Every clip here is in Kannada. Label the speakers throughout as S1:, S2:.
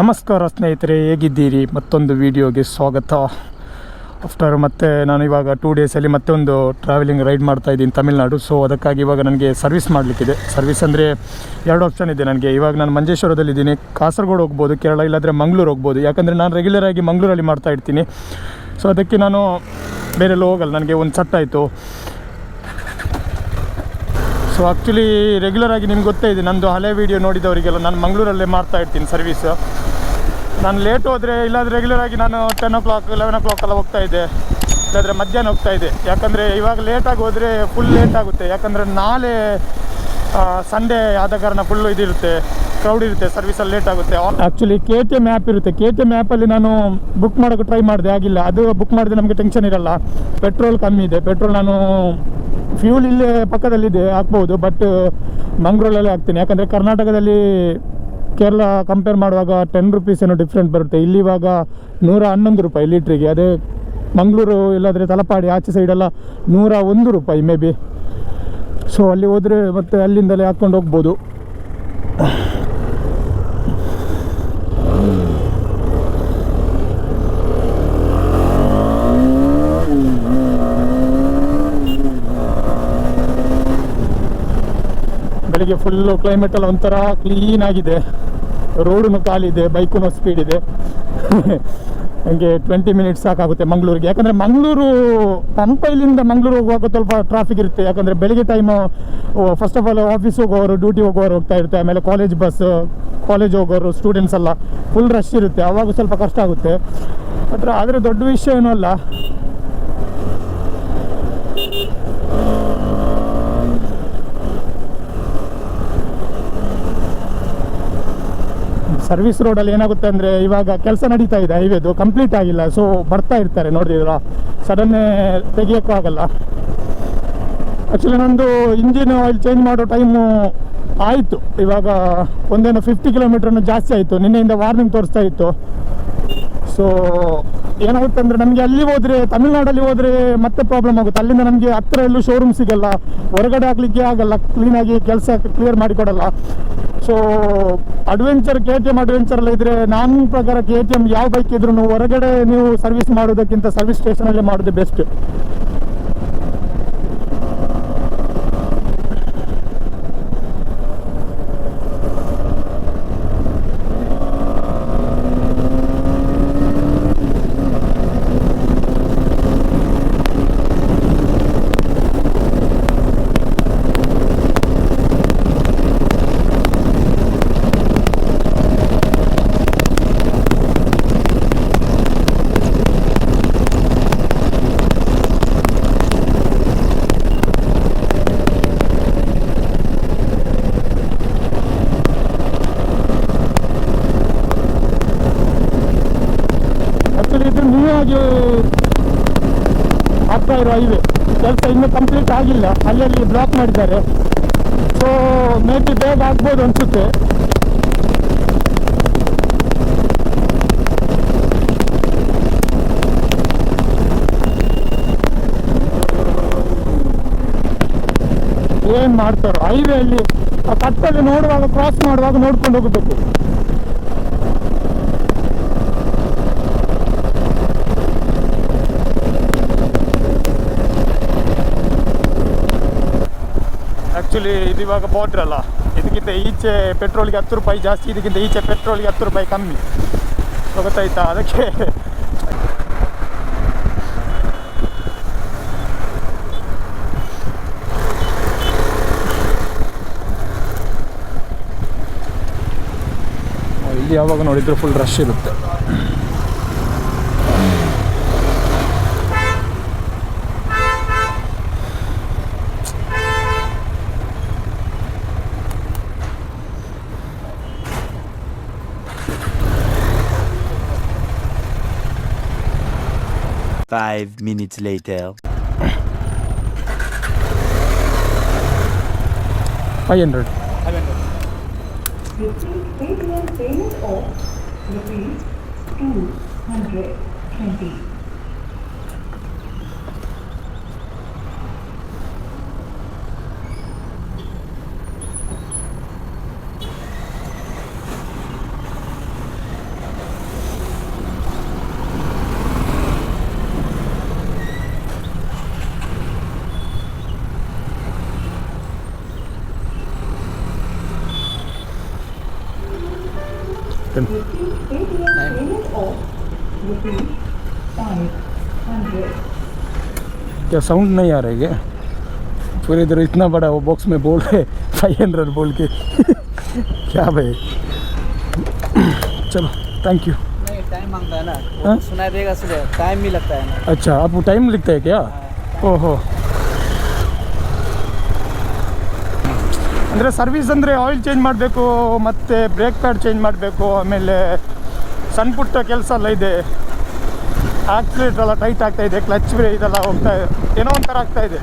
S1: ನಮಸ್ಕಾರ ಸ್ನೇಹಿತರೆ, ಹೇಗಿದ್ದೀರಿ? ಮತ್ತೊಂದು ವಿಡಿಯೋಗೆ ಸ್ವಾಗತ. ಆಫ್ಟರ್ ಮತ್ತೆ ನಾನು ಇವಾಗ ಟೂ ಡೇಸಲ್ಲಿ ಮತ್ತೆ ಒಂದು ಟ್ರಾವೆಲಿಂಗ್ ರೈಡ್ ಮಾಡ್ತಾ ಇದ್ದೀನಿ ತಮಿಳ್ನಾಡು. ಸೊ ಅದಕ್ಕಾಗಿ ಇವಾಗ ನನಗೆ ಸರ್ವಿಸ್ ಮಾಡಲಿಕ್ಕಿದೆ. ಸರ್ವಿಸ್ ಅಂದರೆ ಎರಡು ಆಪ್ಷನ್ ಇದೆ ನನಗೆ. ಇವಾಗ ನಾನು ಮಂಜೇಶ್ವರದಲ್ಲಿದ್ದೀನಿ ಕಾಸರಗೋಡು ಹೋಗ್ಬೋದು, ಕೇರಳ, ಇಲ್ಲಾಂದರೆ ಮಂಗಳೂರು ಹೋಗ್ಬೋದು. ಯಾಕಂದರೆ ನಾನು ರೆಗ್ಯುಲರ್ ಆಗಿ ಮಂಗಳೂರಲ್ಲಿ ಮಾಡ್ತಾ ಇರ್ತೀನಿ. ಸೊ ಅದಕ್ಕೆ ನಾನು ಬೇರೆಲ್ಲ ಹೋಗಲ್ಲ. ನನಗೆ ಒಂದು ಸಟ್ ಆಯಿತು. ಸೊ ಆ್ಯಕ್ಚುಲಿ ರೆಗ್ಯುಲರಾಗಿ ನಿಮ್ಗೆ ಗೊತ್ತೇ ಇದೆ. ನಂದು ಹಳೆ ವೀಡಿಯೋ ನೋಡಿದವರಿಗೆಲ್ಲ ನಾನು ಮಂಗಳೂರಲ್ಲೇ ಮಾಡ್ತಾ ಇರ್ತೀನಿ ಸರ್ವಿಸ್ ನಾನು ಲೇಟ್ ಹೋದರೆ ಇಲ್ಲಾಂದರೆ ರೆಗ್ಯುಲರ್ ಆಗಿ ನಾನು ಟೆನ್ ಓ ಕ್ಲಾಕ್ ಲೆವೆನ್ ಓ ಕ್ಲಾಕೆಲ್ಲ ಹೋಗ್ತಾ ಇದ್ದೆ. ಇಲ್ಲಾಂದರೆ ಮಧ್ಯಾಹ್ನ ಹೋಗ್ತಾ ಇದ್ದೆ. ಯಾಕಂದರೆ ಇವಾಗ ಲೇಟಾಗಿ ಹೋದರೆ ಫುಲ್ ಲೇಟ್ ಆಗುತ್ತೆ. ಯಾಕಂದರೆ ನಾಳೆ ಸಂಡೇ ಆದ ಕಾರಣ ಫುಲ್ಲು ಇದಿರುತ್ತೆ ಕ್ರೌಡ್ ಇರುತ್ತೆ ಸರ್ವಿಸಲ್ಲಿ ಲೇಟ್ ಆಗುತ್ತೆ. Actually K T M app ಇರುತ್ತೆ. ಕೆ ಟಿ ಎಂ ಆ್ಯಪಲ್ಲಿ ನಾನು ಬುಕ್ ಮಾಡೋಕ್ಕೆ ಟ್ರೈ ಮಾಡಿದೆ, ಆಗಿಲ್ಲ. ಅದು ಬುಕ್ ಮಾಡಿದ್ರೆ ನಮಗೆ ಟೆನ್ಷನ್ ಇರಲ್ಲ. ಪೆಟ್ರೋಲ್ ಕಮ್ಮಿ ಇದೆ. ಪೆಟ್ರೋಲ್ ನಾನು ಫ್ಯೂಲ್ ಇಲ್ಲೇ ಪಕ್ಕದಲ್ಲಿದೆ ಹಾಕ್ಬೋದು ಬಟ್ ಮಂಗ್ಳೂರಲ್ಲೇ ಹಾಕ್ತೀನಿ. ಯಾಕಂದರೆ ಕರ್ನಾಟಕದಲ್ಲಿ ಕೇರಳ ಕಂಪೇರ್ ಮಾಡುವಾಗ ಟೆನ್ ರುಪೀಸ್ ಏನೋ ಡಿಫ್ರೆಂಟ್ ಬರುತ್ತೆ. ಇಲ್ಲಿ ಇವಾಗ ನೂರ ಹನ್ನೊಂದು ರೂಪಾಯಿ ಲೀಟ್ರಿಗೆ ಅದೇ ಮಂಗಳೂರು ಇಲ್ಲಾದರೆ ತಲಪಾಡಿ ಆಚೆ ಸೈಡೆಲ್ಲ ನೂರ ಒಂದು ರೂಪಾಯಿ ಮೇ ಬಿ ಸೊ ಅಲ್ಲಿ ಹೋದರೆ ಮತ್ತೆ ಅಲ್ಲಿಂದಲೇ ಹಾಕ್ಕೊಂಡು ಹೋಗ್ಬೋದು. ಬೆಳಿಗ್ಗೆ ಫುಲ್ಲು ಕ್ಲೈಮೇಟೆಲ್ಲ ಒಂಥರ ಕ್ಲೀನ್ ಆಗಿದೆ. ರೋಡೂ ಖಾಲಿದೆ ಬೈಕು ಸ್ಪೀಡ್ ಇದೆ. ಹಂಗೆ ಟ್ವೆಂಟಿ ಮಿನಿಟ್ಸ್ ಸಾಕಾಗುತ್ತೆ ಮಂಗಳೂರಿಗೆ. ಯಾಕಂದರೆ ಮಂಗಳೂರು ಪಂಪೈಲಿಂದ ಮಂಗಳೂರು ಹೋಗುವಾಗ ಸ್ವಲ್ಪ ಟ್ರಾಫಿಕ್ ಇರುತ್ತೆ. ಯಾಕಂದರೆ ಬೆಳಿಗ್ಗೆ time first of all office ಹೋಗೋರು ಡ್ಯೂಟಿ ಹೋಗೋರು ಹೋಗ್ತಾ ಇರುತ್ತೆ. ಆಮೇಲೆ ಕಾಲೇಜ್ ಬಸ್ ಕಾಲೇಜ್ ಹೋಗೋರು ಸ್ಟೂಡೆಂಟ್ಸ್ ಎಲ್ಲ ಫುಲ್ ರಶ್ ಇರುತ್ತೆ. ಅವಾಗ ಸ್ವಲ್ಪ ಕಷ್ಟ ಆಗುತ್ತೆ. ಮಾತ್ರ ಆದರೆ ದೊಡ್ಡ ವಿಷಯ ಏನೂ ಅಲ್ಲ. ಸರ್ವಿಸ್ ರೋಡಲ್ಲಿ ಏನಾಗುತ್ತೆ ಅಂದರೆ ಇವಾಗ ಕೆಲಸ ನಡೀತಾ ಇದೆ ಹೈವೇದು ಕಂಪ್ಲೀಟ್ ಆಗಿಲ್ಲ. ಸೊ ಬರ್ತಾ ಇರ್ತಾರೆ ನೋಡಿದ್ರ ಸಡನ್ನೇ ತೆಗಿಯೋಕ್ಕೂ ಆಗಲ್ಲ. ಆ್ಯಕ್ಚುಲಿ ನಂದು ಇಂಜಿನ್ ಆಯಿಲ್ ಚೇಂಜ್ ಮಾಡೋ ಟೈಮು ಆಯಿತು. ಇವಾಗ ಒಂದೇನೋ ಫಿಫ್ಟಿ ಕಿಲೋಮೀಟ್ರನ್ನು ಜಾಸ್ತಿ ಆಯಿತು. ನಿನ್ನೆಯಿಂದ ವಾರ್ನಿಂಗ್ ತೋರಿಸ್ತಾ ಇತ್ತು. ಸೊ ಏನಾಗುತ್ತೆ ಅಂದರೆ ನಮಗೆ ಅಲ್ಲಿ ಹೋದರೆ, ತಮಿಳ್ನಾಡಲ್ಲಿ ಹೋದರೆ ಮತ್ತೆ ಪ್ರಾಬ್ಲಮ್ ಆಗುತ್ತೆ. ಅಲ್ಲಿಂದ ನಮಗೆ ಹತ್ತಿರ ಎಲ್ಲೂ ಶೋರೂಮ್ ಸಿಗಲ್ಲ. ಹೊರಗಡೆ ಆಗಲಿಕ್ಕೆ ಆಗಲ್ಲ. ಕ್ಲೀನಾಗಿ ಕೆಲಸ clear ಮಾಡಿಕೊಡಲ್ಲ so adventure K T M adventure ಇದ್ದರೆ ನನ್ನ ಪ್ರಕಾರ ಕೆ ಟಿ ಎಂ ಯಾವ ಬೈಕ್ ಇದ್ರೂ ಹೊರಗಡೆ ನೀವು ಸರ್ವಿಸ್ ಮಾಡೋದಕ್ಕಿಂತ ಸರ್ವಿಸ್ ಸ್ಟೇಷನಲ್ಲೇ ಮಾಡೋದು ಬೆಸ್ಟ್ ಆ್ಯಕ್ಚುಲಿ ಇದು ನ್ಯೂ ಆಗಿ ಆಗ್ತಾ ಇರೋ ಹೈವೇ ಕೆಲಸ ಆಗಿಲ್ಲ, ಅಲ್ಲಲ್ಲಿ ಬ್ಲಾಕ್ ಮಾಡಿದ್ದಾರೆ. ಸೊ ಮೇ ಬಿ ಬೇಗ ಆಗ್ಬೋದು ಅನಿಸುತ್ತೆ. ಏನು ಮಾಡ್ತಾರೋ? ಹೈವೇ ಅಲ್ಲಿ ಆ ಕಟ್ಟಲ್ಲಿ ನೋಡುವಾಗ ಕ್ರಾಸ್ ಮಾಡುವಾಗ ನೋಡ್ಕೊಂಡು ಹೋಗಬೇಕು. ಆ್ಯಕ್ಚುಲಿ ಇದು ಇವಾಗ ಬಾರ್ಡ್ರ್ ಇದಕ್ಕಿಂತ ಈಚೆ ಪೆಟ್ರೋಲ್ಗೆ ಹತ್ತು ರೂಪಾಯಿ ಜಾಸ್ತಿ, ಇದಕ್ಕಿಂತ ಈಚೆ ಪೆಟ್ರೋಲ್ಗೆ ಹತ್ತು ರೂಪಾಯಿ ಕಮ್ಮಿ. ಗೊತ್ತಾಯ್ತಾ? ಅದಕ್ಕೆ ಇಲ್ಲಿ ಯಾವಾಗ ನೋಡಿದ್ರು ಫುಲ್ ರಶ್ ಇರುತ್ತೆ.
S2: five minutes later.
S3: Five hundred. Five
S1: hundred.
S3: Repeat ATM payment of rupees two hundred twenty.
S1: क्या साउंड नहीं आ रहा है क्या फिर इधर इतना बड़ा वो बॉक्स में बोल रहे फाइव हंड्रेड बोल के क्या भाई चलो थैंक यू
S4: नहीं टाइम मांगता है ना
S1: हाँ?
S4: वो सुनाई देगा सुबह टाइम भी लगता है ना
S1: अच्छा आपको टाइम लिखता है क्या ಓಹೋ ಅಂದರೆ ಸರ್ವಿಸ್ ಅಂದರೆ ಆಯಿಲ್ ಚೇಂಜ್ ಮಾಡಬೇಕು ಮತ್ತು ಬ್ರೇಕ್ ಪ್ಯಾಡ್ ಚೇಂಜ್ ಮಾಡಬೇಕು ಆಮೇಲೆ ಸಣ್ಣ ಪುಟ್ಟ ಕೆಲಸ ಎಲ್ಲ ಇದೆ ಆಕ್ಸಿಲೇಟರ್ ಎಲ್ಲ ಟೈಟ್ ಆಗ್ತಾ ಇದೆ ಕ್ಲಚ್ ಬ್ರೇ ಇದೆಲ್ಲ ಹೋಗ್ತಾ ಇದೆ. ಏನೋ ಒಂಥರ ಆಗ್ತಾ ಇದೆ.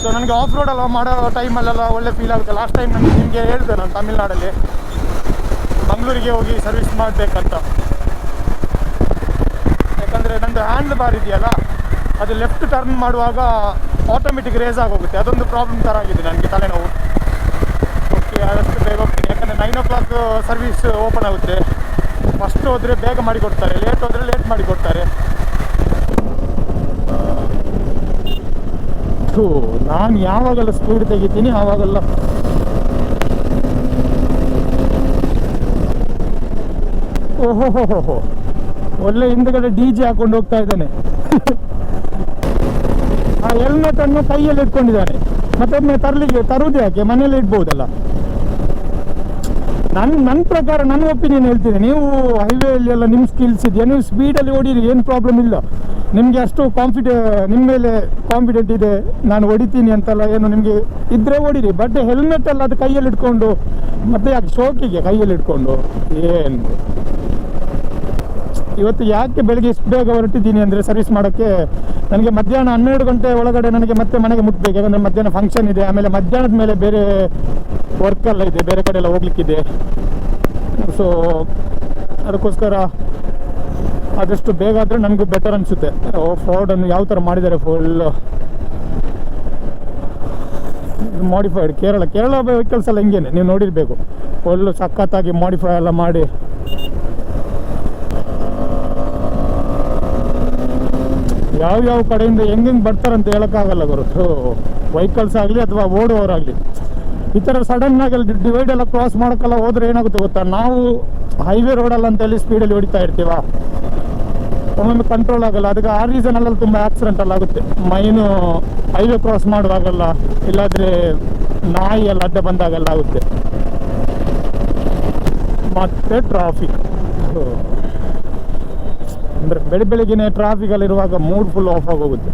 S1: ಸೊ ನನಗೆ ಆಫ್ ರೋಡ್ ಎಲ್ಲ ಮಾಡೋ ಟೈಮಲ್ಲೆಲ್ಲ ಒಳ್ಳೆ ಫೀಲ್ ಆಗುತ್ತೆ. ಲಾಸ್ಟ್ ಟೈಮ್ ನಾನು ನಿಮಗೆ ಹೇಳಿದೆ ನಾನು ತಮಿಳ್ನಾಡಲ್ಲಿ. ಮಂಗಳೂರಿಗೆ ಹೋಗಿ ಸರ್ವಿಸ್ ಮಾಡಬೇಕಂತ. ಯಾಕಂದರೆ ನಂದು ಹ್ಯಾಂಡ್ ಬಾರ್ ಇದೆಯಲ್ಲ, ಅದು ಲೆಫ್ಟ್ ಟರ್ನ್ ಮಾಡುವಾಗ ಆಟೋಮೆಟಿಕ್ ರೇಸ್ ಆಗೋಗುತ್ತೆ. ಅದೊಂದು ಪ್ರಾಬ್ಲಮ್ ಥರ ಆಗಿದೆ ನನಗೆ ತಲೆನೋವು. ಓಕೆ ಆದಷ್ಟು ಬೇಗ ಹೋಗ್ತೀನಿ. ಯಾಕಂದರೆ nine o'clock service open ಆಗುತ್ತೆ. ಫಸ್ಟ್ ಹೋದರೆ ಬೇಗ ಮಾಡಿಕೊಡ್ತಾರೆ. ಲೇಟ್ ಹೋದರೆ ಲೇಟ್ ಮಾಡಿಕೊಡ್ತಾರೆ. ಥೂ ನಾನು ಯಾವಾಗೆಲ್ಲ ಸ್ಪೀಡ್ ತೆಗಿತೀನಿ, ಆವಾಗೆಲ್ಲ ಓಹೋ ಹೋ ಒಳ್ಳೆ ಹಿಂದ್ಗಡೆ ಡಿ ಜೆ ಹಾಕೊಂಡು ಹೋಗ್ತಾ ಇದ್ದಾನೆ. ಆ ಹೆಲ್ಮೆಟ್ ಅನ್ನು ಕೈಯಲ್ಲಿ ಇಟ್ಕೊಂಡಿದ್ದಾನೆ. ಮತ್ತೊಮ್ಮೆ ತರಲಿಕ್ಕೆ, ತರುವುದು ಯಾಕೆ? ಮನೇಲಿ ಇಡ್ಬೋದಲ್ಲ. ನನ್ನ ನನ್ನ ಪ್ರಕಾರ ನನ್ನ ಒಪಿನಿಯನ್ ಹೇಳ್ತೀನಿ. ನೀವು ಹೈವೇಲಿ ಎಲ್ಲ ನಿಮ್ಮ ಸ್ಕಿಲ್ಸ್ ಇದೆಯಾ? ನೀವು ಸ್ಪೀಡಲ್ಲಿ ಓಡಿರಿ, ಏನು ಪ್ರಾಬ್ಲಮ್ ಇಲ್ಲ. ನಿಮಗೆ ಅಷ್ಟು ಕಾನ್ಫಿಡೆ ನಿಮ್ಮ ಮೇಲೆ ಕಾನ್ಫಿಡೆಂಟ್ ಇದೆ, ನಾನು ಹೊಡಿತೀನಿ ಅಂತೆಲ್ಲ ಏನು ನಿಮಗೆ ಇದ್ರೆ ಹೊಡಿರಿ. ಬಟ್ ಹೆಲ್ಮೆಟ್ ಅಲ್ಲ ಅದು ಕೈಯಲ್ಲಿ ಇಟ್ಕೊಂಡು, ಮತ್ತೆ ಯಾಕೆ ಶೋಕಿಗೆ ಕೈಯಲ್ಲಿ ಇಟ್ಕೊಂಡು? ಏನು? ಇವತ್ತು ಯಾಕೆ ಬೆಳಿಗ್ಗೆ ಇಷ್ಟು ಬೇಗ ಹೊರಟಿದ್ದೀನಿ ಅಂದರೆ ಸರ್ವಿಸ್ ಮಾಡೋಕ್ಕೆ? ನನಗೆ ಮಧ್ಯಾಹ್ನ ಹನ್ನೆರಡು ಗಂಟೆ ಒಳಗಡೆ ನನಗೆ ಮತ್ತೆ ಮನೆಗೆ ಮುಟ್ಬೇಕು. ಯಾಕಂದರೆ ಮಧ್ಯಾಹ್ನ ಫಂಕ್ಷನ್ ಇದೆ. ಆಮೇಲೆ ಮಧ್ಯಾಹ್ನದ ಮೇಲೆ ಬೇರೆ ವರ್ಕ್ ಎಲ್ಲ ಇದೆ. ಬೇರೆ ಕಡೆ ಎಲ್ಲ ಹೋಗ್ಲಿಕ್ಕಿದೆ. ಸೊ ಅದಕ್ಕೋಸ್ಕರ ಆದಷ್ಟು ಬೇಗ ಆದರೆ ನನಗೂ ಬೆಟರ್ ಅನಿಸುತ್ತೆ. ಫ್ರಾಡನ್ನು ಯಾವ ಥರ ಮಾಡಿದ್ದಾರೆ full modified Kerala Kerala vehicles ಎಲ್ಲ ಹಿಂಗೇನೆ, ನೀವು ನೋಡಿರಬೇಕು. ಫುಲ್ ಸಖತ್ತಾಗಿ ಮಾಡಿಫೈ ಎಲ್ಲ ಮಾಡಿ. ಯಾವ ಯಾವ ಕಡೆಯಿಂದ ಹೆಂಗೆ ಹೆಂಗೆ ಬರ್ತಾರಂತ ಹೇಳೋಕ್ಕಾಗಲ್ಲ ಗುರುತು ವೆಹಿಕಲ್ಸ್ ಆಗಲಿ ಅಥವಾ ಓಡುವವರಾಗಲಿ. ಈ ಥರ ಸಡನ್ ಆಗಿ ಅಲ್ಲಿ ಡಿವೈಡ್ ಎಲ್ಲ ಕ್ರಾಸ್ ಮಾಡೋಕ್ಕೆಲ್ಲ ಹೋದ್ರೆ ಏನಾಗುತ್ತೆ ಗೊತ್ತಾ? ನಾವು ಹೈವೇ ರೋಡಲ್ಲ ಅಂತೇಳಿ ಸ್ಪೀಡಲ್ಲಿ ಹೊಡಿತಾ ಇರ್ತೀವ? ಒಮ್ಮೊಮ್ಮೆ ಕಂಟ್ರೋಲ್ ಆಗಲ್ಲ. ಅದಕ್ಕೆ ಆ ರೀಸನಲ್ಲೆಲ್ಲ ತುಂಬ ಆಕ್ಸಿಡೆಂಟ್ ಎಲ್ಲ ಆಗುತ್ತೆ. ಮೈನು ಹೈವೇ ಕ್ರಾಸ್ ಮಾಡುವಾಗಲ್ಲ, ಇಲ್ಲಾಂದರೆ ನಾಯಿ ಎಲ್ಲ ಅಡ್ಡ ಬಂದಾಗೆಲ್ಲ ಆಗುತ್ತೆ. ಮತ್ತೆ ಟ್ರಾಫಿಕ್ ಅಂದರೆ ಬೆಳಿ ಬೆಳಿಗ್ಗೆನೆ ಟ್ರಾಫಿಕಲ್ಲಿರುವಾಗ ಮೂಡ್ ಫುಲ್ ಆಫ್ ಆಗೋಗುತ್ತೆ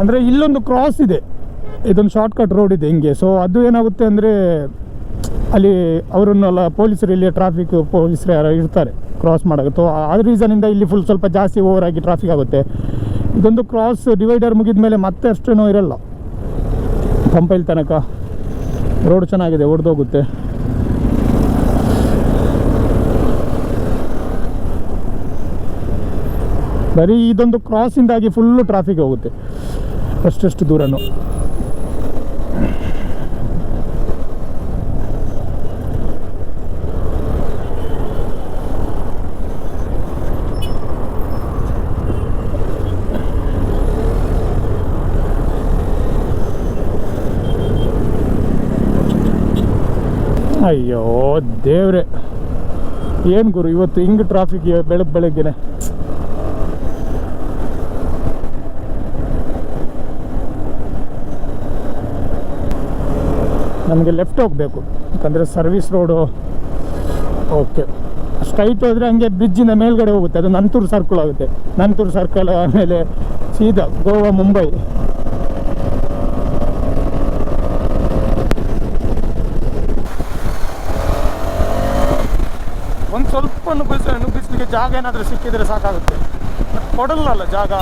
S1: ಅಂದರೆ ಇಲ್ಲೊಂದು ಕ್ರಾಸ್ ಇದೆ. ಇದೊಂದು ಶಾರ್ಟ್ ಕಟ್ ರೋಡ್ ಇದೆ ಹಿಂಗೆ. ಸೊ ಅದು ಏನಾಗುತ್ತೆ ಅಂದರೆ ಅಲ್ಲಿ ಅವರನ್ನೆಲ್ಲ ಪೊಲೀಸರು ಇಲ್ಲಿ ಟ್ರಾಫಿಕ್ ಪೊಲೀಸರು ಯಾರು ಇರ್ತಾರೆ ಕ್ರಾಸ್ ಮಾಡೋಕೆ. ಸೊ ಆ ರೀಸನಿಂದ ಇಲ್ಲಿ ಫುಲ್ ಸ್ವಲ್ಪ ಜಾಸ್ತಿ ಓವರ್ ಆಗಿ ಟ್ರಾಫಿಕ್ ಆಗುತ್ತೆ. ಇದೊಂದು ಕ್ರಾಸ್ ಡಿವೈಡರ್ ಮುಗಿದ ಮೇಲೆ ಮತ್ತೆ ಅಷ್ಟೇನೂ ಇರಲ್ಲ. ಪಂಪೈಲ್ ತನಕ ರೋಡ್ ಚೆನ್ನಾಗಿದೆ, ಒಡೆದೋಗುತ್ತೆ. ಬರೀ ಇದೊಂದು ಕ್ರಾಸಿಂದಾಗಿ ಫುಲ್ಲು ಟ್ರಾಫಿಕ್ ಹೋಗುತ್ತೆ. ಅಷ್ಟೆಷ್ಟು ದೂರನು. ಅಯ್ಯೋ, ದೇವ್ರೆ. ಏನು ಗುರು, ಇವತ್ತು ಹಿಂಗ್ ಟ್ರಾಫಿಕ್ ಬೆಳಗ್ಗೆ ಬೆಳಗ್ಗೆನೆ? ನಮಗೆ ಲೆಫ್ಟ್ ಹೋಗಬೇಕು, ಯಾಕಂದರೆ ಸರ್ವಿಸ್ ರೋಡು ಓಕೆ ಸ್ಟ್ರೈಟ್ ಹೋದರೆ ಹಂಗೆ ಬ್ರಿಡ್ಜಿಂದ ಮೇಲ್ಗಡೆ ಹೋಗುತ್ತೆ, ಅದು ನಂತೂರು ಸರ್ಕಲ್ ಆಗುತ್ತೆ. ನಂತೂರು ಸರ್ಕಲ್ ಆಮೇಲೆ ಸೀದಾ ಗೋವಾ, ಮುಂಬೈ ಒಂದು ಸ್ವಲ್ಪ ನುಗ್ಗಿಸ್ ನುಗ್ಗಿಸಲಿಕ್ಕೆ ಜಾಗ ಏನಾದರೂ ಸಿಕ್ಕಿದರೆ ಸಾಕಾಗುತ್ತೆ. ಕೊಡಲ್ಲಲ್ಲ ಜಾಗ.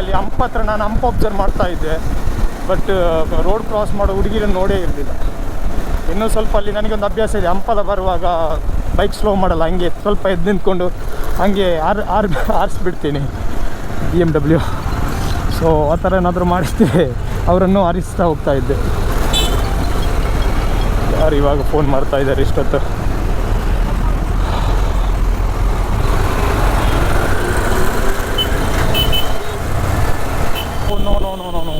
S1: ಅಲ್ಲಿ ಹಂಪ ಹತ್ರ ನಾನು ಹಂಪ್ ಅಬ್ಸರ್ವ್ ಮಾಡ್ತಾ ಇದ್ದೆ. ಬಟ್ ರೋಡ್ ಕ್ರಾಸ್ ಮಾಡೋ ಹುಡುಗಿರನ್ನು ನೋಡೇ ಇರಲಿಲ್ಲ. ಇನ್ನೂ ಸ್ವಲ್ಪ ಅಲ್ಲಿ ನನಗೊಂದು ಅಭ್ಯಾಸ ಇದೆ. ಹಂಪದ ಬರುವಾಗ ಬೈಕ್ ಸ್ಲೋ ಮಾಡಲ್ಲ, ಹಂಗೆ ಸ್ವಲ್ಪ ಎದ್ದು ನಿಂತ್ಕೊಂಡು ಹಂಗೆ ಆರ್ ಆರ್, ಆರಿಸ್ಬಿಡ್ತೀನಿ. ಬಿ ಎಂ ಡಬ್ಲ್ಯೂ ಸೊ ಆ ಥರ ಏನಾದರೂ ಮಾಡಿಸ್ತೀವಿ ಅವರನ್ನು ಆರಿಸ್ತಾ ಹೋಗ್ತಾ ಇದ್ದೆ. ಯಾರು ಇವಾಗ ಫೋನ್ ಮಾಡ್ತಾ ಇದ್ದಾರೆ ಇಷ್ಟೊತ್ತು ಓ no no no no no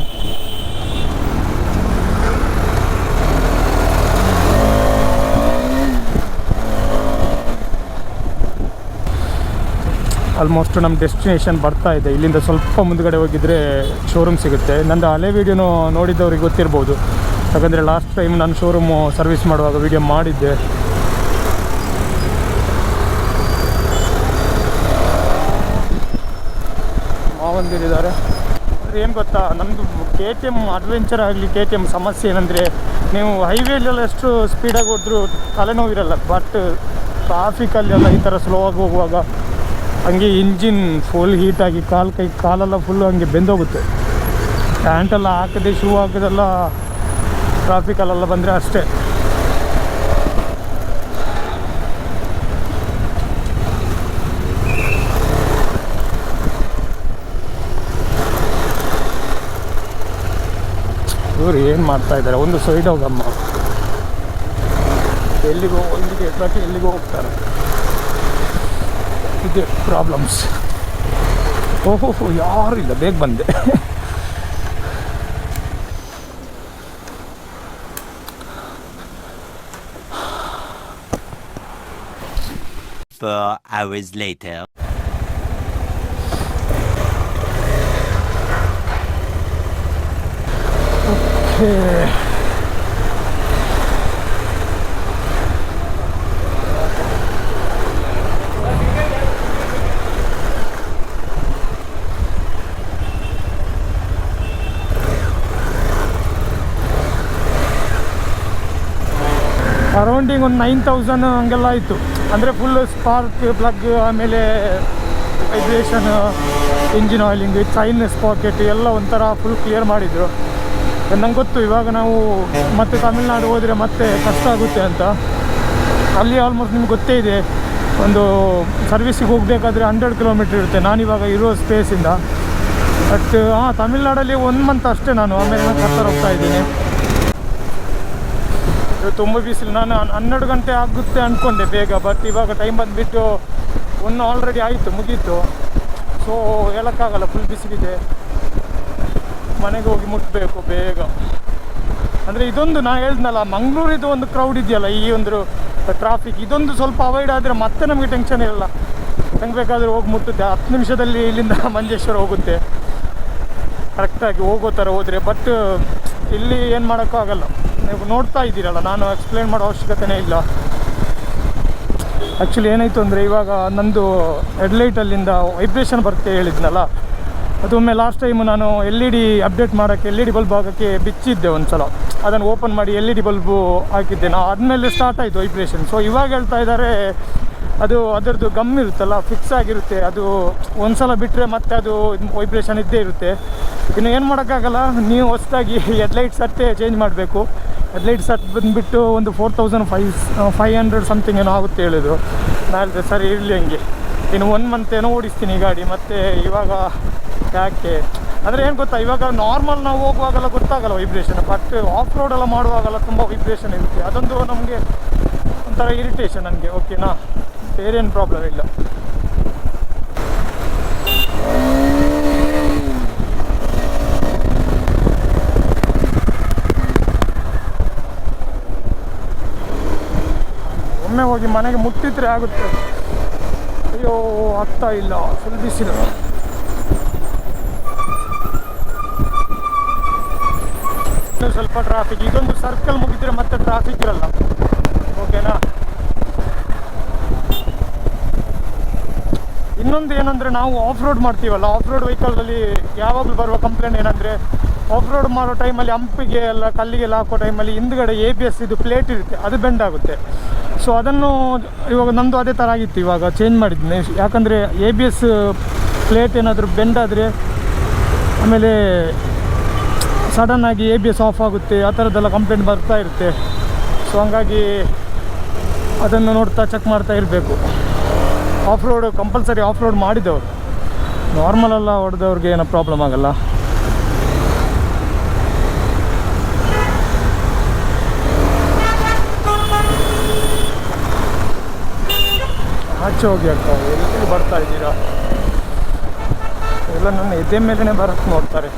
S1: almost ನಮ್ಮ ಡೆಸ್ಟಿನೇಷನ್ ಬರ್ತಾ ಇದೆ. ಇಲ್ಲಿಂದ ಸ್ವಲ್ಪ ಮುಂದ್ಗಡೆ ಹೋಗಿದ್ರೆ ಶೋರೂಮ್ ಸಿಗುತ್ತೆ. ನಂದು ಹಳೆ ವೀಡಿಯೋನು ನೋಡಿದ್ದವ್ರಿಗೆ ಗೊತ್ತಿರ್ಬೋದು. ಯಾಕಂದರೆ ಲಾಸ್ಟ್ ಟೈಮ್ ನಾನು ಶೋರೂಮು ಸರ್ವಿಸ್ ಮಾಡುವಾಗ ವೀಡಿಯೋ ಮಾಡಿದ್ದೆ. ಮಾವಂದಿರಿದ್ದಾರೆ ಅಂದರೆ ಏನು ಗೊತ್ತಾ ನಮ್ಮದು ಕೆ ಟಿ ಎಂ ಅಡ್ವೆಂಚರ್ ಆಗಲಿ ಕೆ ಟಿ ಎಂ ಸಮಸ್ಯೆ ಏನಂದರೆ ನೀವು ಹೈವೇಲೆಲ್ಲ ಎಷ್ಟು ಸ್ಪೀಡಾಗಿ ಹೋದ್ರೂ ತಲೆನೋವಿರಲ್ಲ. ಬಟ್ ಟ್ರಾಫಿಕಲ್ಲೆಲ್ಲ ಈ ಥರ ಸ್ಲೋ ಆಗಿ ಹೋಗುವಾಗ ಹಂಗೆ ಇಂಜಿನ್ ಫುಲ್ ಹೀಟಾಗಿ ಕಾಲು ಕೈ, ಕಾಲೆಲ್ಲ ಫುಲ್ಲು ಹಂಗೆ ಬೆಂದೋಗುತ್ತೆ. ಪ್ಯಾಂಟೆಲ್ಲ ಹಾಕದೆ ಶೂ ಹಾಕದೆಲ್ಲ ಟ್ರಾಫಿಕಲ್ಲೆಲ್ಲ ಬಂದರೆ ಅಷ್ಟೇ. ಇವರು ಏನು ಮಾಡ್ತಾ ಇದ್ದಾರೆ? ಒಂದು ಸೈಡ್ ಹೋಗಮ್ಮ. ಎಲ್ಲಿಗೋ, ಒಂದಿಗೆ ಪ್ರತಿ ಎಲ್ಲಿಗೋ ಹೋಗ್ತಾರೆ. ಇದೆ ಪ್ರಾಬ್ಲಮ್ಸ್ ಓಹೋ ಯಾರು ಇಲ್ಲ ಬೇಗ ಬಂದೆ.
S2: Four hours later.
S1: ಅರೌಂಡಿಂಗ್ ಒಂದು ನೈನ್ ತೌಸಂಡ್ ಹಂಗೆಲ್ಲ ಆಯಿತು. ಅಂದರೆ ಫುಲ್ ಸ್ಪಾರ್ಕ್ ಪ್ಲಗ್ ಆಮೇಲೆ vibration engine oiling chain sprocket ಎಲ್ಲ ಒಂಥರ ಫುಲ್ ಕ್ಲಿಯರ್ ಮಾಡಿದರು. ನಂಗೆ ಗೊತ್ತು, ಇವಾಗ ನಾವು ಮತ್ತೆ ತಮಿಳ್ನಾಡು ಹೋದರೆ ಮತ್ತೆ ಕಷ್ಟ ಆಗುತ್ತೆ ಅಂತ. ಅಲ್ಲಿ ಆಲ್ಮೋಸ್ಟ್ ನಿಮ್ಗೆ ಗೊತ್ತೇ ಇದೆ, ಒಂದು ಸರ್ವಿಸಿಗೆ ಹೋಗಬೇಕಾದ್ರೆ ಹಂಡ್ರೆಡ್ ಕಿಲೋಮೀಟ್ರ್ ಇರುತ್ತೆ. ನಾನಿವಾಗ ಇರೋ ಸ್ಪೇಸಿಂದ ಬಟ್ ಹಾಂ ತಮಿಳ್ನಾಡಲ್ಲಿ ಒಂದು ಮಂತ್ ಅಷ್ಟೇ ನಾನು, ಆಮೇಲೆ ನಾನು ಕರ್ತಾರೆ ಹೋಗ್ತಾ ಇದು ತುಂಬ ಬಿಸಿಲು. ನಾನು ಹನ್- ಹನ್ನೆರಡು ಗಂಟೆ ಆಗುತ್ತೆ ಅಂದ್ಕೊಂಡೆ ಬೇಗ ಬಟ್ ಇವಾಗ ಟೈಮ್ ಬಂದುಬಿಟ್ಟು ಒನ್ ಆಲ್ರೆಡಿ ಆಯಿತು, ಮುಗೀತು. ಸೊ ಹೇಳೋಕ್ಕಾಗಲ್ಲ ಫುಲ್ ಬಿಸಿಲಿದೆ. ಮನೆಗೆ ಹೋಗಿ ಮುಟ್ಟಬೇಕು ಬೇಗ. ಅಂದರೆ ಇದೊಂದು ನಾನು ಹೇಳ್ದನಲ್ಲ ಮಂಗಳೂರಿದು ಒಂದು ಕ್ರೌಡ್ ಇದೆಯಲ್ಲ, ಈ ಒಂದು ಟ್ರಾಫಿಕ್ ಇದೊಂದು ಸ್ವಲ್ಪ ಅವಾಯ್ಡ್ ಆದರೆ ಮತ್ತೆ ನಮಗೆ ಟೆನ್ಷನ್ ಇರಲ್ಲ. ಹೆಂಗೆ ಬೇಕಾದರೂ ಹೋಗಿ ಮುಟ್ಟುತ್ತೆ. ಹತ್ತು ನಿಮಿಷದಲ್ಲಿ ಇಲ್ಲಿಂದ ಮಂಜೇಶ್ವರ ಹೋಗುತ್ತೆ. ಕರೆಕ್ಟಾಗಿ ಹೋಗೋ ಥರ ಹೋದರೆ ಬಟ್ ಇಲ್ಲಿ ಏನು ಮಾಡೋಕ್ಕಾಗಲ್ಲ. ನೀವು ನೋಡ್ತಾ ಇದ್ದೀರಲ್ಲ, ನಾನು ಎಕ್ಸ್ಪ್ಲೇನ್ ಮಾಡೋ ಅವಶ್ಯಕತೆನೇ ಇಲ್ಲ. ಆ್ಯಕ್ಚುಲಿ ಏನಾಯಿತು ಅಂದರೆ ಇವಾಗ ನಂದು ಹೆಡ್ಲೈಟಲ್ಲಿಂದ ವೈಬ್ರೇಷನ್ ಬರುತ್ತೆ ಹೇಳಿದ್ನಲ್ಲ. ಅದೊಮ್ಮೆ ಲಾಸ್ಟ್ ಟೈಮ್ ನಾನು ಎಲ್ ಇ ಡಿ ಅಪ್ಡೇಟ್ ಮಾಡೋಕ್ಕೆ ಎಲ್ ಇ ಡಿ ಬಲ್ಬ್ ಹಾಕೋಕ್ಕೆ ಬಿಚ್ಚಿದ್ದೆ ಒಂದು ಸಲ ಅದನ್ನು ಓಪನ್ ಮಾಡಿ ಎಲ್ ಇ ಡಿ ಬಲ್ಬು ಹಾಕಿದ್ದೆ. ನಾ ಅದ್ಮೇಲೆ ಸ್ಟಾರ್ಟ್ ಆಯಿತು ವೈಬ್ರೇಷನ್ ಸೊ ಇವಾಗ ಹೇಳ್ತಾ ಇದ್ದಾರೆ ಅದು ಅದರದ್ದು ಗಮ್ ಇರುತ್ತಲ್ಲ ಫಿಕ್ಸ್ ಆಗಿರುತ್ತೆ. ಅದು ಒಂದು ಸಲ ಬಿಟ್ಟರೆ ಮತ್ತೆ ಅದು ವೈಬ್ರೇಷನ್ ಇದ್ದೇ ಇರುತ್ತೆ. ಇನ್ನು ಏನು ಮಾಡೋಕ್ಕಾಗಲ್ಲ, ನೀವು ಹೊಸದಾಗಿ ಹೆಡ್ಲೈಟ್ ಅಷ್ಟೇ ಚೇಂಜ್ ಮಾಡಬೇಕು. ಹೆಡ್ಲೈಟ್ ಸಟ್ ಬಂದುಬಿಟ್ಟು ಒಂದು four thousand five five hundred something ಏನೋ ಆಗುತ್ತೆ ಹೇಳಿದ್ರು. ಹೇಳಿದೆ ಸರಿ, ಇರಲಿ ಹಂಗೆ. ಇನ್ನು ಒನ್ ಮಂತ್ ಏನೋ ಓಡಿಸ್ತೀನಿ ಗಾಡಿ, ಮತ್ತು ಇವಾಗ ಯಾಕೆ? ಅಂದರೆ ಏನು ಗೊತ್ತಾ, ಇವಾಗ ನಾರ್ಮಲ್ ನಾವು ಹೋಗುವಾಗಲ್ಲ ಗೊತ್ತಾಗಲ್ಲ ವೈಬ್ರೇಷನ್ ಬಟ್ ಆಫ್ ರೋಡೆಲ್ಲ ಮಾಡುವಾಗೆಲ್ಲ ತುಂಬ ವೈಬ್ರೇಷನ್ ಇರುತ್ತೆ. ಅದೊಂದು ನಮಗೆ ಒಂಥರ ಇರಿಟೇಷನ್ ನನಗೆ ಓಕೆನಾ ಬೇರೇನು ಪ್ರಾಬ್ಲಮ್ ಇಲ್ಲ. ಹೋಗಿ ಮನೆಗೆ ಮುಟ್ಟಿದ್ರೆ ಆಗುತ್ತೆ. ಅಯ್ಯೋ ಆಗ್ತಾ ಇಲ್ಲ. ಫುಲ್ ಬಿಸಿಲು. ಸ್ವಲ್ಪ ಟ್ರಾಫಿಕ್ ಇದೊಂದು ಸರ್ಕಲ್ ಮುಗಿದ್ರೆ ಮತ್ತೆ ಟ್ರಾಫಿಕ್ ಇರಲ್ಲ. ಓಕೆನಾ ಇನ್ನೊಂದು ಏನಂದ್ರೆ ನಾವು ಆಫ್ ರೋಡ್ ಮಾಡ್ತೀವಲ್ಲ ಆಫ್ ರೋಡ್ ವೆಹಿಕಲಲ್ಲಿ ಯಾವಾಗಲೂ ಬರುವ ಕಂಪ್ಲೇಂಟ್ ಏನಂದ್ರೆ ಆಫ್ ರೋಡ್ ಮಾಡೋ ಟೈಮಲ್ಲಿ ಹಂಪಿಗೆ ಎಲ್ಲ, ಕಲ್ಲಿಗೆಲ್ಲ ಹಾಕೋ ಟೈಮಲ್ಲಿ ಹಿಂದ್ಗಡೆ ಎ ಬಿ ಎಸ್ ಇದು ಪ್ಲೇಟ್ ಇರುತ್ತೆ, ಅದು ಬೆಂಡ್ ಆಗುತ್ತೆ. ಸೊ ಅದನ್ನು ಇವಾಗ ನಮ್ಮದು ಅದೇ ಥರ ಆಗಿತ್ತು ಇವಾಗ ಚೇಂಜ್ ಮಾಡಿದ್ದೀನಿ ಯಾಕಂದರೆ ಎ ಬಿ ಎಸ್ ಪ್ಲೇಟ್ ಏನಾದರೂ ಬೆಂಡಾದರೆ, ಆಮೇಲೆ ಸಡನ್ನಾಗಿ ಎ ಬಿ ಎಸ್ ಆಫ್ ಆಗುತ್ತೆ, ಆ ಥರದ್ದೆಲ್ಲ ಕಂಪ್ಲೇಂಟ್ ಬರ್ತಾ ಇರುತ್ತೆ. ಸೊ ಹಂಗಾಗಿ ಅದನ್ನು ನೋಡ್ತಾ ಚೆಕ್ ಮಾಡ್ತಾ ಇರಬೇಕು. Off road compulsory off road ಮಾಡಿದವರು. ನಾರ್ಮಲ್ ಎಲ್ಲ ಹೊಡೆದವ್ರಿಗೆ ಏನೋ ಪ್ರಾಬ್ಲಮ್ ಆಗಲ್ಲ. ಈಚೆ ಹೋಗಿ ಅಕ್ಕ ಎಲ್ಲಿ ಬರ್ತಾ ಇದ್ದೀರಾ? ಎಲ್ಲ ನನ್ನ ಎದೆ ಮೇಲೇ ಬರಕ್ಕೆ ನೋಡ್ತಾರೆ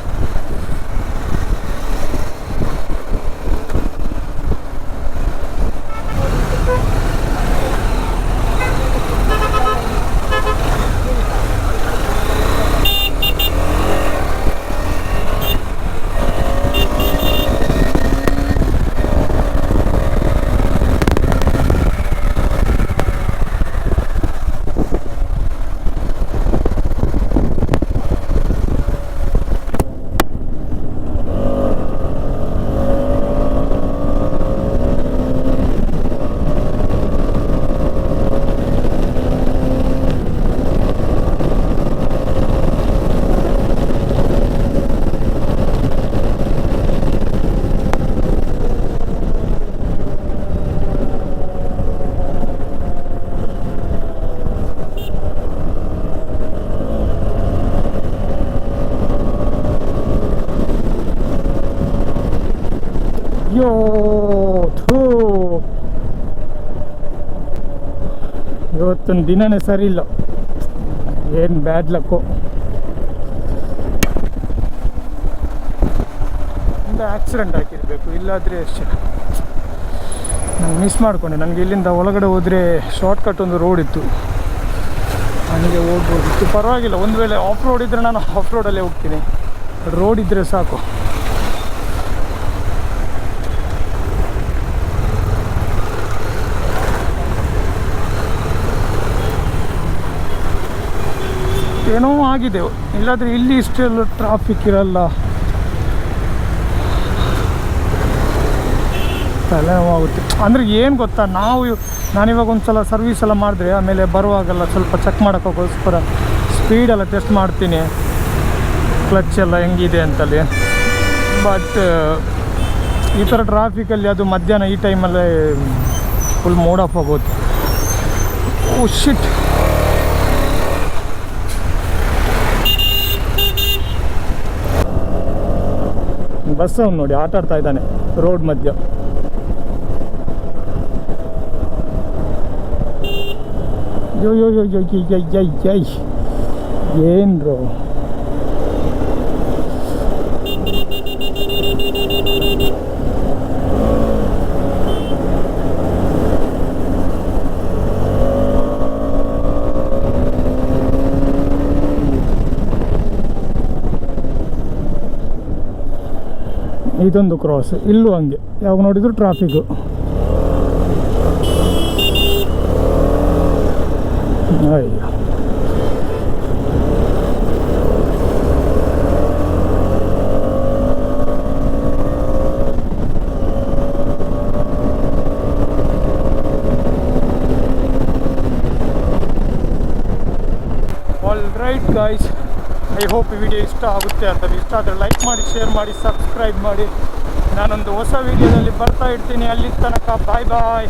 S1: ಯೋ ಥೂ ಇವತ್ತೊಂದು ದಿನನೇ ಸರಿ ಇಲ್ಲ. ಏನು ಬ್ಯಾಡ್ ಲಕ್ಕು ಒಂದು ಆಕ್ಸಿಡೆಂಟ್ ಆಗಿರಬೇಕು ಇಲ್ಲಾದರೆ ಅಷ್ಟೇ. ನಾನು ಮಿಸ್ ಮಾಡಿಕೊಂಡೆ. ನನಗೆ ಇಲ್ಲಿಂದ ಒಳಗಡೆ ಹೋದರೆ ಶಾರ್ಟ್ಕಟ್ ಒಂದು ರೋಡ್ ಇತ್ತು. ನನಗೆ ಹೋಗ್ಬೋದಿತ್ತು ಪರವಾಗಿಲ್ಲ, ಒಂದು ವೇಳೆ ಆಫ್ ರೋಡ್ ಇದ್ದರೆ ನಾನು ಆಫ್ ರೋಡಲ್ಲೇ ಹೋಗ್ತೀನಿ. ರೋಡ್ ಇದ್ದರೆ ಸಾಕು. ಏನೋ ಆಗಿದೆ. ಇಲ್ಲಾದ್ರೆ ಇಲ್ಲಿ ಇಷ್ಟೆಲ್ಲ ಟ್ರಾಫಿಕ್ ಇರಲ್ಲ. ತಲೆನೋವಾಗುತ್ತೆ ಅಂದರೆ ಏನು ಗೊತ್ತಾ, ನಾವು ನಾನಿವಾಗ ಒಂದು ಸಲ ಸರ್ವಿಸ್ ಎಲ್ಲ ಮಾಡಿದ್ರೆ, ಆಮೇಲೆ ಬರುವಾಗೆಲ್ಲ ಸ್ವಲ್ಪ ಚೆಕ್ ಮಾಡೋಕ್ಕೋಸ್ಕರ ಸ್ಪೀಡೆಲ್ಲ ಟೆಸ್ಟ್ ಮಾಡ್ತೀನಿ. ಕ್ಲಚ್ ಎಲ್ಲ ಹೆಂಗಿದೆ ಅಂತಲ್ಲಿ. ಬಟ್ ಈ ಥರ ಟ್ರಾಫಿಕಲ್ಲಿ ಅದು ಮಧ್ಯಾಹ್ನ ಈ ಟೈಮಲ್ಲೇ ಫುಲ್ ಮೂಡ್ ಆಫ್ ಆಗೋದು. ಓ ಶಿಟ್ ಬಸ್ ಅವ್ನು ನೋಡಿ ಆಟ ಆಡ್ತಾ ಇದ್ದಾನೆ ರೋಡ್ ಮಧ್ಯ ಜೋ ಯೋ ಯೋ ಜೈ ಜೈ ಜೈ ಜೈ ಏನ್ರೋ ಇದೊಂದು ಕ್ರಾಸ್ ಇಲ್ಲೂ ಹಂಗೆ. ಯಾವಾಗ ನೋಡಿದ್ರು ಟ್ರಾಫಿಕ್ಕು ಅಯ್ಯೋ. ಐ ಹೋಪ್ ಈ ವಿಡಿಯೋ ಇಷ್ಟ ಆಗುತ್ತೆ. ಅಂತ ಇಷ್ಟ ಆದರೆ ಲೈಕ್ ಮಾಡಿ ಶೇರ್ ಮಾಡಿ ಸಬ್ಸ್ಕ್ರೈಬ್ ಮಾಡಿ. ನಾನೊಂದು ಹೊಸ ವಿಡಿಯೋದಲ್ಲಿ ಬರ್ತಾ ಇರ್ತೀನಿ. ಅಲ್ಲಿ ತನಕ ಬಾಯ್ ಬಾಯ್